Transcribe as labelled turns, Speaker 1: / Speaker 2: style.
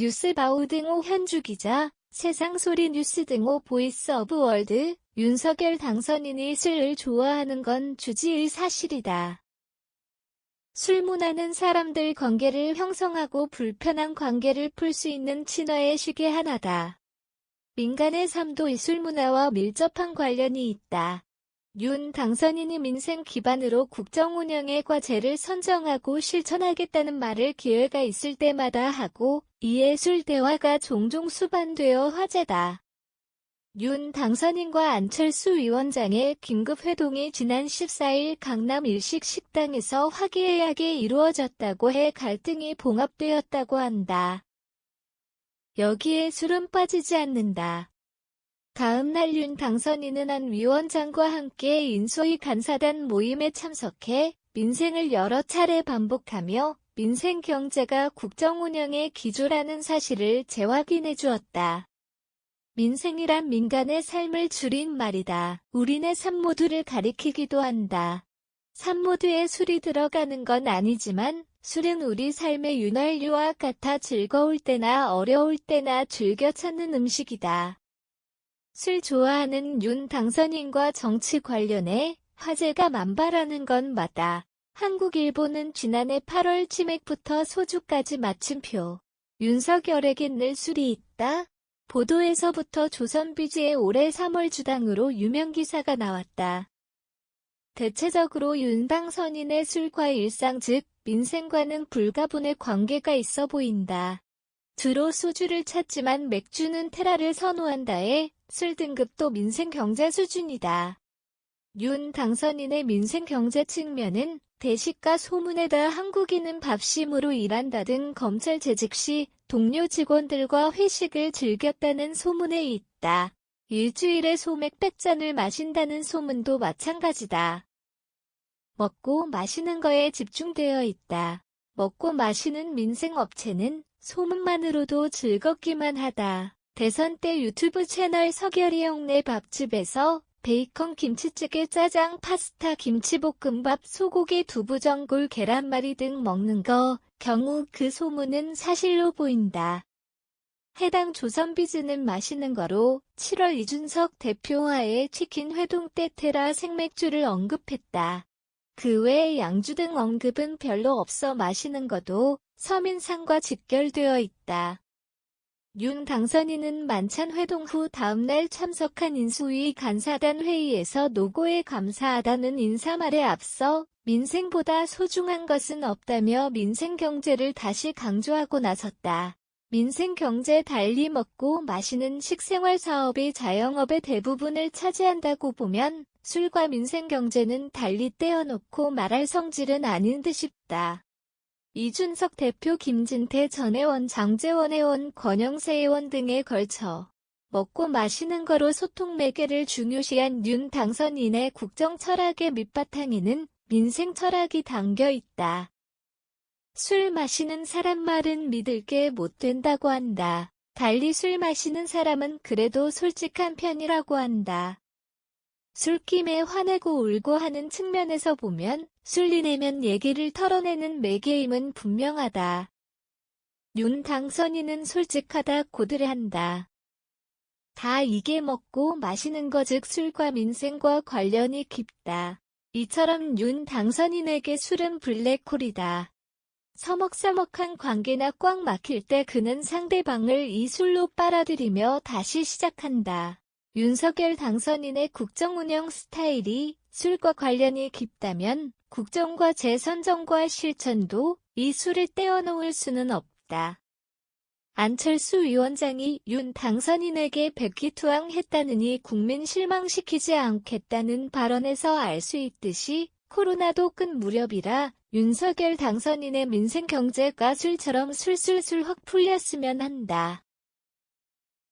Speaker 1: 뉴스바우 등호 현주 기자, 세상소리 뉴스 등호 보이스 오브 월드, 윤석열 당선인이 술을 좋아하는 건 주지의 사실이다. 술 문화는 사람들 관계를 형성하고 불편한 관계를 풀 수 있는 친화의 시계 하나다. 민간의 삶도 이 술 문화와 밀접한 관련이 있다. 윤 당선인이 민생 기반으로 국정 운영의 과제를 선정하고 실천하겠다는 말을 기회가 있을 때마다 하고 이에 술 대화가 종종 수반되어 화제다. 윤 당선인과 안철수 위원장의 긴급 회동이 지난 14일 강남 일식 식당에서 화기애애하게 이루어졌다고 해 갈등이 봉합되었다고 한다. 여기에 술은 빠지지 않는다. 다음 날 윤 당선인은 안 위원장과 함께 인소위 간사단 모임에 참석해 민생을 여러 차례 반복하며 민생 경제가 국정 운영의 기조라는 사실을 재확인해 주었다. 민생이란 민간의 삶을 줄인 말이다. 우리네 산모두를 가리키기도 한다. 산모두에 술이 들어가는 건 아니지만 술은 우리 삶의 윤활유와 같아 즐거울 때나 어려울 때나 즐겨 찾는 음식이다. 술 좋아하는 윤 당선인과 정치 관련해 화제가 만발하는 건 맞다. 한국일보는 지난해 8월 치맥부터 소주까지 마침표. 윤석열에겐 늘 술이 있다. 보도에서부터 조선비지의 올해 3월 주당으로 유명 기사가 나왔다. 대체적으로 윤 당선인의 술과 일상 즉 민생과는 불가분의 관계가 있어 보인다. 주로 소주를 찾지만 맥주는 테라를 선호한다에 술 등급도 민생 경제 수준이다. 윤 당선인의 민생 경제 측면은 대식가 소문에다 한국인은 밥심으로 일한다 등 검찰 재직 시 동료 직원들과 회식을 즐겼다는 소문에 있다. 일주일에 소맥 100잔을 마신다는 소문도 마찬가지다. 먹고 마시는 거에 집중되어 있다. 먹고 마시는 민생업체는 소문만으로도 즐겁기만 하다. 대선 때 유튜브 채널 서결이 형네 밥집에서 베이컨 김치찌개 짜장 파스타 김치볶음밥 소고기 두부전골 계란말이 등 먹는 거 경우 그 소문은 사실로 보인다. 해당 조선비즈는 마시는 거로 7월 이준석 대표와의 치킨 회동 때 테라 생맥주를 언급했다. 그 외에 양주 등 언급은 별로 없어 마시는 것도 서민상과 직결되어 있다. 윤 당선인은 만찬 회동 후 다음날 참석한 인수위 간사단 회의에서 노고에 감사하다는 인사말에 앞서 민생보다 소중한 것은 없다며 민생 경제를 다시 강조하고 나섰다. 민생 경제 달리 먹고 마시는 식생활 사업이 자영업의 대부분을 차지한다고 보면 술과 민생 경제는 달리 떼어놓고 말할 성질은 아닌 듯 싶다. 이준석 대표 김진태 전 의원 장재원 의원 권영세 의원 등에 걸쳐 먹고 마시는 거로 소통 매개를 중요시한 윤 당선인의 국정 철학의 밑바탕에는 민생 철학이 담겨 있다. 술 마시는 사람 말은 믿을 게 못 된다고 한다. 달리 술 마시는 사람은 그래도 솔직한 편이라고 한다. 술김에 화내고 울고 하는 측면에서 보면 술리 내면 얘기를 털어내는 매개임은 분명하다. 윤 당선인은 솔직하다 고드레한다. 다 이게 먹고 마시는 거 즉 술과 민생과 관련이 깊다. 이처럼 윤 당선인에게 술은 블랙홀이다. 서먹서먹한 관계나 꽉 막힐 때 그는 상대방을 이 술로 빨아들이며 다시 시작한다. 윤석열 당선인의 국정 운영 스타일이 술과 관련이 깊다면 국정과 재선정과 실천도 이 술을 떼어놓을 수는 없다. 안철수 위원장이 윤 당선인에게 백기투항했다느니 국민 실망시키지 않겠다는 발언에서 알 수 있듯이 코로나도 끝 무렵이라 윤석열 당선인의 민생 경제가 술처럼 술술술 확 풀렸으면 한다.